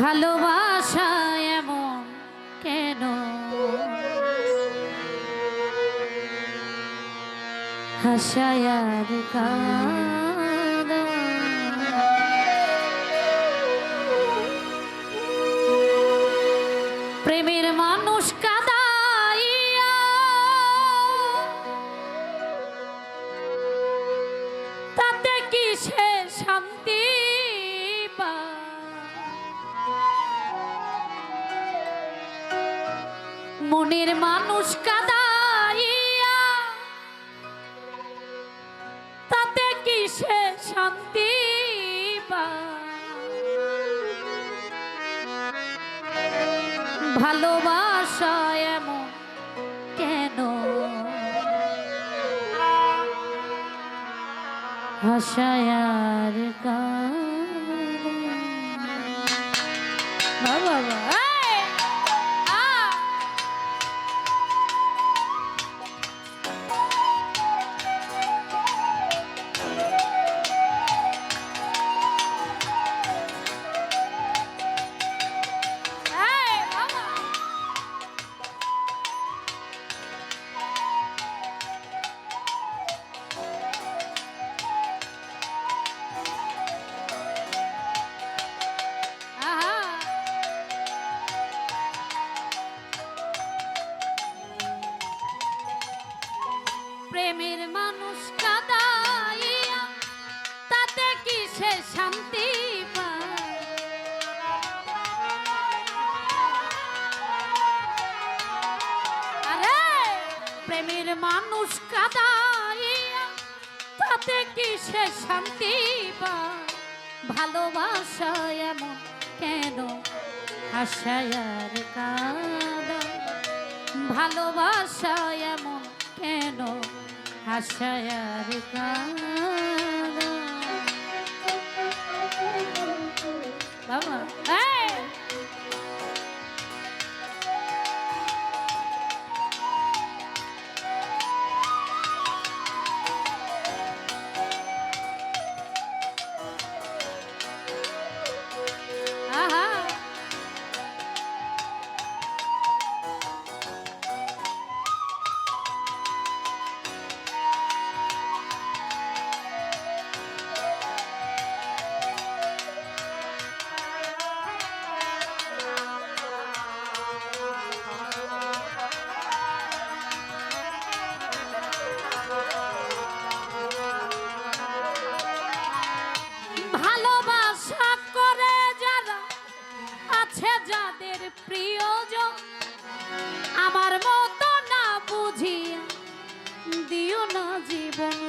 ভালোবাসা এমন কেন? হাসায়ার কাদা প্রেমের মানুষ কাদাইয়া মনের মানুষ কাদাইয়া তাতে কি সে শান্তি? ভালোবাসা এমন কেন হাসায়ার বাবা প্রেমের মানুষ কাদাইয়া, তাতে কি সে শান্তি আরে, প্রেমের মানুষ কাদাইয়া, তাতে কি সে শান্তি ভালোবাসা এমন কেন? কাদা। ভালোবাসা হাসায়ার কাদা। বাবা যাদের প্রিয়জন আমার মতো না বুঝিয়া দিও না জীবন।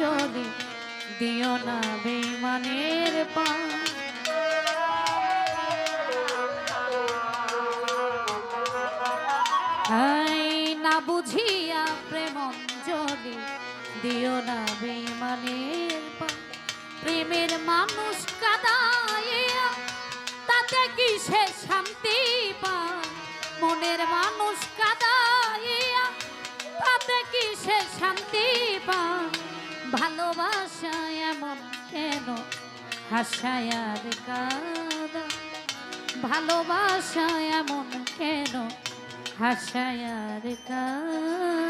চলি দিও না বেমানের পা না বুঝিয়া প্রেম চলি দিও না বেমানের পা প্রেমের মানুষ কাদাইয়া তাতে কি সে শান্তি পায়? মনের মানুষ কাদাইয়া তাতে কি সে শান্তি পায়? ভালোবাসা এমন কেন? হাসায়ার কাদা। ভালোবাসা এমন কেন? হাসায়ার কাদা।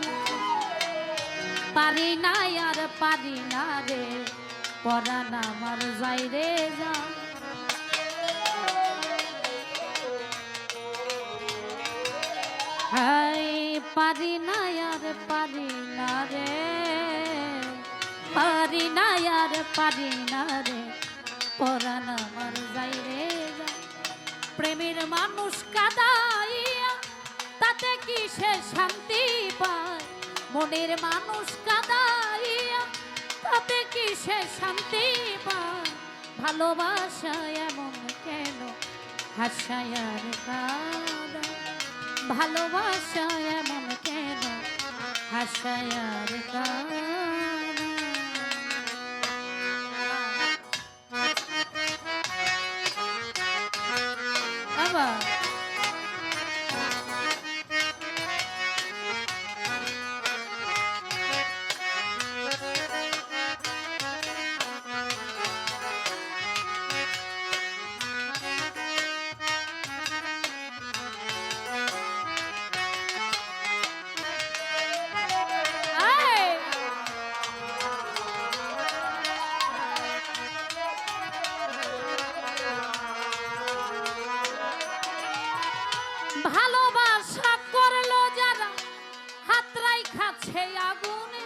পারি না আর পারি না রে। পরাণ আমার যাই রে যা। পারি না আর পারি না রে। পারি না আর পারি না রে। পরাণ আমার যাই রে যা। প্রেমের মানুষ কাদাইয়া, তাতে কি সে শান্তি পায়? মনের মানুষ কাদাইয়া, তাতে কি সে শান্তি পায় ভালোবাসা এমন কেন? হাসায়ার কাদা। ভালোবাসা এমন কেন? হাসায়ার কাদা। খাচ্ছে আগুনে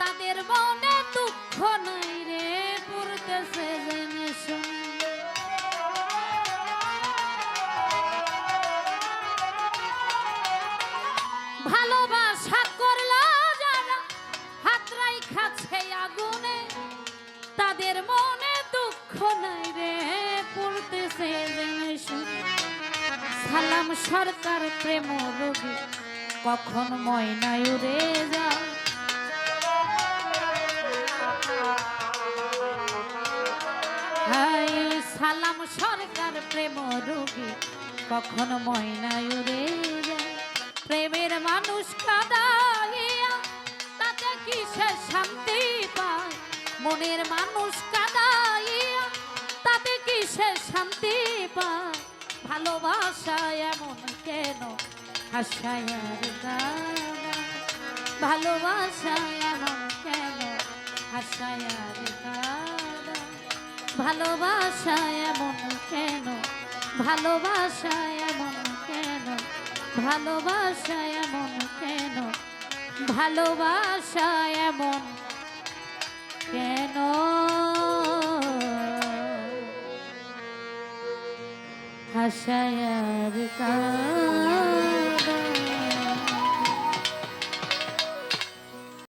তাদের মনে দুঃখ নাই রে করতেছে জেনে শুনে ভালোবাসা করল যারা হাতরাই খাচ্ছে আগুনে তাদের মনে দুঃখ নাই রে, পড়তেছে জেনে শুনে সালাম সরকার, প্রেম রোগী কখন ময়নায় উড়ে যায় হাই, সালাম সরকার প্রেম রোগী, কখন ময়নায় উড়ে যায় প্রেমের মানুষ কাদাইয়া, তাতে কি সে শান্তি পায়? মনের মানুষ কাদাইয়া, তাতে কি সে শান্তি পায়? ভালোবাসা এমন কেন হাসায়ার গানা ভালোবাসা এমন কেন? হাসায়ার গানা ভালোবাসা এমন কেন? ভালোবাসা এমন কেন? ভালোবাসা এমন কেন? ভালোবাসা এমন কেন? হাসায়ার কারণ